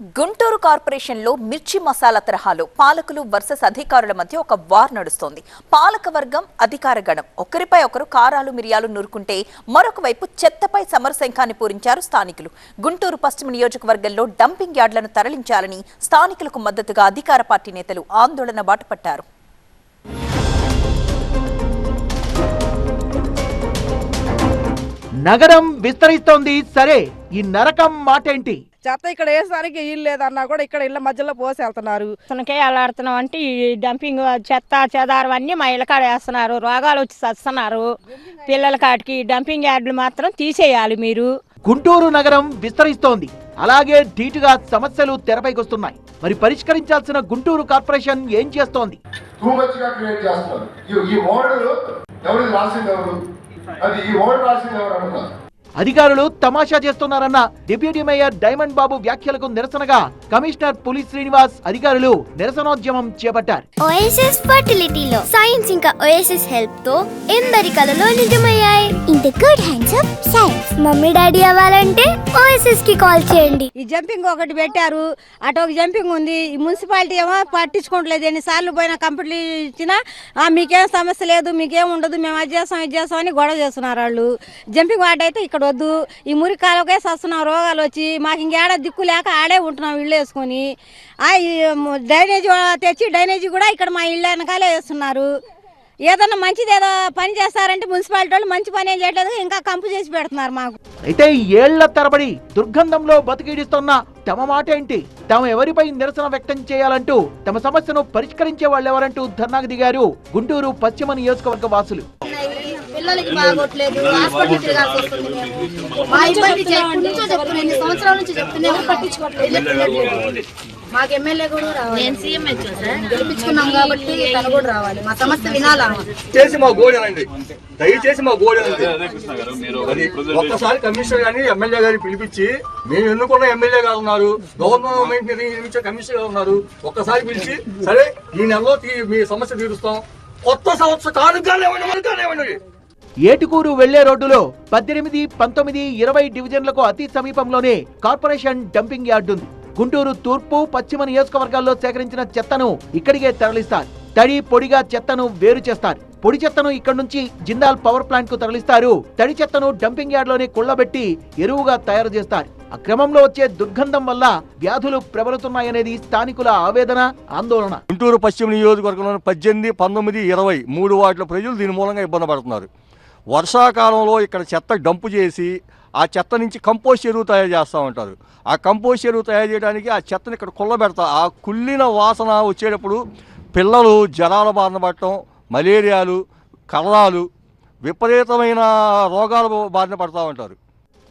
గుంటూరు కార్పొరేషన్లో మిర్చి మసాలా తరహాలో పాలకులు వర్సెస్ అధికారుల మధ్య ఒక వార్ నడుస్తోంది. పాలక వర్గం అధికార గణం. ఒకరిపై ఒకరు కారాలు మిరియాలు నూరుకుంటే మరొక వైపు చెత్తపై సమరశంఖాన్ని పూరించారు స్థానికులు. గుంటూరు పశ్చిమ నియోజకవర్గంలో డంపింగ్ యార్డులను తరలించాలని స్థానికులకు మద్దతుగా అధికార పార్టీ నేతలు ఆందోళన బాటపట్టారు. నగరం విస్తరిస్తోంది. సరే ఈ నరకం మాటేంటి? చెత్త ఇక్కడ వేసడానికి ఇల్లు లేదన్నా కూడా ఇక్కడ ఇళ్ళ మధ్యలో పోసి వెళ్తున్నారు అతనికే అలాడుతున్నాం అంటే ఈ డంపింగ్ చెత్త చెదారం అన్నీ మా ఇళ్ళకాడ వేస్తున్నారు. రోగాలు వచ్చి చస్తున్నారు. పిల్లల కాటికి డంపింగ్ యార్డులు మాత్రం తీసేయాలి మీరు. గుంటూరు నగరం విస్తరిస్తోంది. అలాగే ధీటుగా సమస్యలు తెరపైకొస్తున్నాయి. మరి పరిష్కరించాల్సిన గుంటూరు కార్పొరేషన్ ఏం చేస్తోంది? టూ మచ్గా క్రియేట్ చేస్తున్నారు ఈ- రాసింది ఎవరు? అది ఈ రాసింది ఎవరు అధికారులు తమాషా చేస్తున్నారన్న డిప్యూటీ మేయర్ డైమండ్ బాబు వ్యాఖ్యలకు నిరసనగా కమిషనర్ పులి శ్రీనివాస్ అధికారులు నిరసనోద్యమం చేపట్టారు. ఓఎస్ఎస్ ఫర్టిలిటీలో సైన్స్ ఇంకా ఓఎస్ఎస్ హెల్ప్తో ఎందరి కలలో నిజమయ్యాయి? In the good hands of science mummy daddy అవ్వాలంటే ఓఎస్ఎస్కి కాల్ చేయండి. ఈ జంపింగ్ ఒకటి పెట్టారు. అటు ఒక జంపింగ్ ఉంది. ఈ మున్సిపాలిటీ ఏమో పట్టించుకోవట్లేదు. ఎన్నిసార్లు పోయినా కంప్లీట్ ఇచ్చినా "ఆ, మీకేం సమస్య లేదు మీకేం ఉండదు మేము అది చేస్తాం ఇది చేస్తాం అని గొడవ చేస్తున్నారు వాళ్ళు. జంపింగ్ వార్డ్ అయితే ఇక్కడ వద్దు ఈ మురికి కాలువకే వస్తున్నాం రోగాలు వచ్చి మాకు ఇంకేడ దిక్కు లేక ఆడే ఉంటున్నాం ఇళ్ళు వేసుకొని. ఆ, ఈ డ్రైనేజీ తెచ్చి డ్రైనేజీ కూడా ఇక్కడ మా ఇళ్ళ వెనకాలే వేస్తున్నారు. ఏదన్నా మంచిది ఏదో పని చేస్తారంటే మున్సిపాలిటీ వాళ్ళు మంచి పని ఏం చేయట్లేదు ఇంకా కంపు చేసి పెడుతున్నారు మాకు. అయితే ఏళ్ళ తరబడి దుర్గంధంలో బతికిడిస్తున్న తమ మాట ఏంటి? తాము ఎవరిపై నిరసన వ్యక్తం చేయాలంటూ తమ సమస్యను పరిష్కరించే వాళ్ళెవరంటూ ధర్నాకు దిగారు గుంటూరు పశ్చిమ నియోజకవర్గ వాసులు. పిల్లలకి బాగోట్లేదు హాస్పిటల్ తిరగాల్సి వస్తుంది మా ఇబ్బంది నుంచో చెప్తున్నాం ఎన్ని సంవత్సరాల నుంచి చెప్తూనే పట్టించుకోవట్లేదు? మాకు ఎమ్మెల్యే కూడా రావాలి. నేను సీఎం గెలిపించుకున్నాం కాబట్టి తను కూడా రావాలి. మా సమస్య వినాలా? చేసి మా గోడనండి దయచేసి మా గోడనండి అది ఒక్కసారి కమిషనర్ గాని ఎమ్మెల్యే గారిని పిలిపించి మేము ఎన్నుకున్న ఎమ్మెల్యే గారు ఉన్నారు గవర్నమెంట్ నియమించే కమిషనర్ గారు ఉన్నారు ఒక్కసారి పిలిచి సరే ఈ నెలలో తీ- మీ సమస్య తీరుస్తాం. కొత్త సంవత్సర కాదు కానివ్వండి కానివ్వండి. ఏటుకూరు వెళ్ళే రోడ్డులో పద్దెనిమిది పంతొమ్మిది ఇరవై డివిజన్లకు అతి సమీపంలోనే కార్పొరేషన్ డంపింగ్ యార్డ్ ఉంది. గుంటూరు తూర్పు పశ్చిమ నియోజకవర్గాల్లో సేకరించిన చెత్తను ఇక్కడికే తరలిస్తారు. తడి పొడిగా చెత్తను వేరు చేస్తారు. పొడి చెత్తను ఇక్కడి నుంచి జిందాల్ పవర్ ప్లాంట్కు తరలిస్తారు. తడి చెత్తను డంపింగ్ యార్డ్లోనే కుళ్ళబెట్టి ఎరువుగా తయారు చేస్తారు. ఆ క్రమంలో వచ్చే దుర్గంధం వల్ల వ్యాధులు ప్రబలుతున్నాయనేది స్థానికుల ఆవేదన ఆందోళన. గుంటూరు పశ్చిమ నియోజకవర్గంలో పద్దెనిమిది పంతొమ్మిది ఇరవై మూడు వాటిలో ప్రజలు దీని మూలంగా ఇబ్బంది పడుతున్నారు. వర్షాకాలంలో ఇక్కడ చెత్త డంపు చేసి ఆ చెత్త నుంచి కంపోస్ట్ ఎరువు తయారు చేస్తూ ఉంటారు. ఆ కంపోస్ట్ ఎరువు తయారు చేయడానికి ఆ చెత్తని ఇక్కడ కుళ్ళబెడతా ఆ కుళ్ళిన వాసన వచ్చేటప్పుడు పిల్లలు జ్వరాల బారిన పడటం మలేరియాలు కలరాలు విపరీతమైన రోగాలు బారిన పడుతూ ఉంటారు.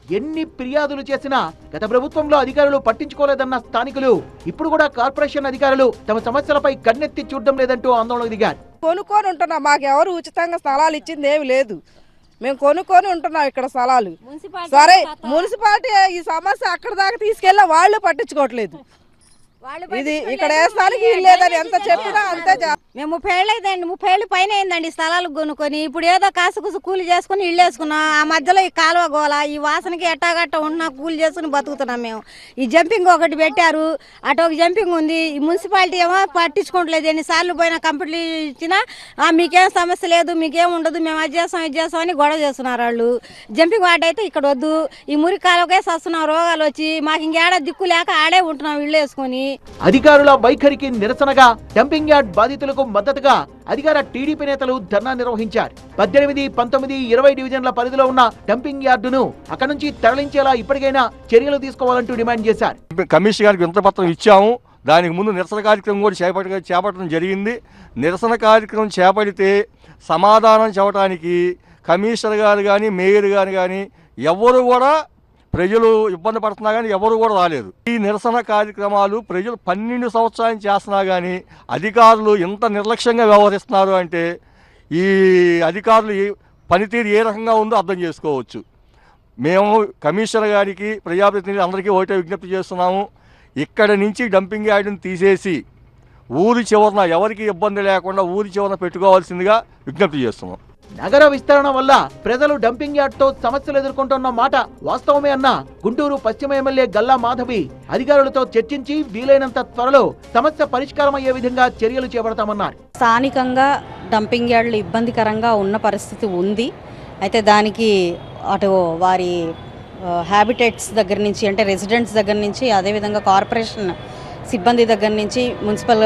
ఎన్ని ఫిర్యాదులు చేసినా గత ప్రభుత్వంలో అధికారులు పట్టించుకోలేదన్న స్థానికులు ఇప్పుడు కూడా కార్పొరేషన్ అధికారులు తమ సమస్యలపై కన్నెత్తి చూడడం లేదంటూ ఆందోళన దిగారు. కొనుక్కొని ఉంటున్నాం. మాకు ఎవరు ఉచితంగా స్థలాలు ఇచ్చింది ఏమి లేదు. మేము కొనుక్కొని ఉంటున్నాం ఇక్కడ స్థలాలు. సరే మున్సిపాలిటీ ఈ సమస్య అక్కడ దాకా తీసుకెళ్ళా వాళ్ళు పట్టించుకోవట్లేదు. ఇది ఇక్కడ వేస్తానికి లేదని ఎంత చెప్పినా అంతే. మేము ముప్పై ఏళ్ళు అయిందండి ముప్పై ఏళ్ళు పైన అయిందండి స్థలాలు కొనుక్కొని. ఇప్పుడు ఏదో కాసుకుసు కూలి చేసుకుని ఇల్లు వేసుకున్నాం. ఆ మధ్యలో ఈ కాలువ గోల ఈ వాసనకి ఎట్టాగట్ట ఉన్నా కూలి చేసుకుని బతుకుతున్నాం మేము. ఈ జంపింగ్ ఒకటి పెట్టారు. అటు ఒక జంపింగ్ ఉంది. ఈ మున్సిపాలిటీ ఏమో పట్టించుకోవట్లేదు. ఎన్నిసార్లు పోయినా కంప్లీట్ ఇచ్చినా "ఆ, మీకేం సమస్య లేదు మీకేం ఉండదు మేము అది చేస్తాం ఇది చేస్తాం అని గొడవ చేస్తున్నారు వాళ్ళు. జంపింగ్ వాటి అయితే ఇక్కడ వద్దు. ఈ మురికి కాలువకే సస్తున్నాం రోగాలు వచ్చి మాకు ఇంకేడ దిక్కు లేక ఆడే ఉంటున్నాం ఇల్లు వేసుకొని. అధికారుల వైఖరికి నిరసనగా డంపింగ్ యార్డ్ బాధితులకు మద్దతుగా అధికార టీడీపీ నేతలు ధర్నా నిర్వహించారు. పద్దెనిమిది పంతొమ్మిది ఇరవై డివిజన్ల పరిధిలో ఉన్న డంపింగ్ యార్డును అక్కడి నుంచి తరలించేలా ఇప్పటికైనా చర్యలు తీసుకోవాలంటూ డిమాండ్ చేశారు. కమిషన్ గారికి వింతపత్రం ఇచ్చాము. దానికి ముందు నిరసన కార్యక్రమం కూడా చేపట్ట చేపట్టడం జరిగింది. నిరసన కార్యక్రమం చేపడితే సమాధానం చెప్పడానికి కమిషనర్ గారు కానీ మేయర్ గారు కానీ ఎవరు కూడా ప్రజలు ఇబ్బంది పడుతున్నా కానీ ఎవరు కూడా రాలేదు. ఈ నిరసన కార్యక్రమాలు ప్రజలు పన్నెండు సంవత్సరాలు చేస్తున్నా కానీ అధికారులు ఎంత నిర్లక్ష్యంగా వ్యవహరిస్తున్నారు అంటే ఈ అధికారులు ఏ- పనితీరు ఏ రకంగా ఉందో అర్థం చేసుకోవచ్చు. మేము కమిషనర్ గారికి ప్రజాప్రతినిధులు అందరికీ ఒకటే విజ్ఞప్తి చేస్తున్నాము. ఇక్కడ నుంచి డంపింగ్ యార్డును తీసేసి ఊరి చివరన ఎవరికి ఇబ్బంది లేకుండా ఊరి చివరన పెట్టుకోవాల్సిందిగా విజ్ఞప్తి చేస్తున్నాం. నగర విస్తరణ వల్ల ప్రజలు డంపింగ్ యార్డ్తో సమస్యలు ఎదుర్కొంటున్న మాట వాస్తవమే అన్న గుంటూరు పశ్చిమ ఎమ్మెల్యే గల్లా మాధవి అధికారులతో చర్చించి వీలైనంత త్వరలో సమస్య పరిష్కారం అయ్యే విధంగా చర్యలు చేపడతామన్నారు. స్థానికంగా డంపింగ్ యార్డులు ఇబ్బందికరంగా ఉన్న పరిస్థితి ఉంది. అయితే దానికి అటు వారి హ్యాబిటెట్స్ దగ్గర నుంచి అంటే రెసిడెంట్స్ దగ్గర నుంచి అదేవిధంగా కార్పొరేషన్ సిబ్బంది దగ్గర నుంచి మున్సిపల్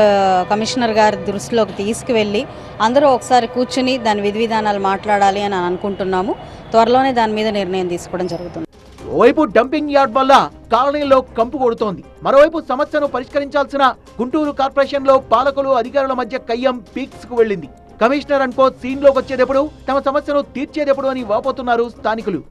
కమిషనర్ గారి దృష్టిలోకి తీసుకువెళ్ళి అందరూ ఒకసారి కూర్చుని దాని విధి విధానాలు మాట్లాడాలి అని అనుకుంటున్నాము. త్వరలోనే దాని మీద నిర్ణయం తీసుకోవడం జరుగుతుంది. ఓవైపు డంపింగ్ యార్డ్ వల్ల కాలనీలో కంపు కొడుతోంది. మరోవైపు సమస్యను పరిష్కరించాల్సిన గుంటూరు కార్పొరేషన్లో పాలకులు అధికారుల మధ్య కయ్యం పీక్స్కు వెళ్ళింది. కమిషనర్ అనుకో సీన్లోకి వచ్చేటప్పుడు తమ సమస్యను తీర్చేటప్పుడు అని వాపోతున్నారు స్థానికులు.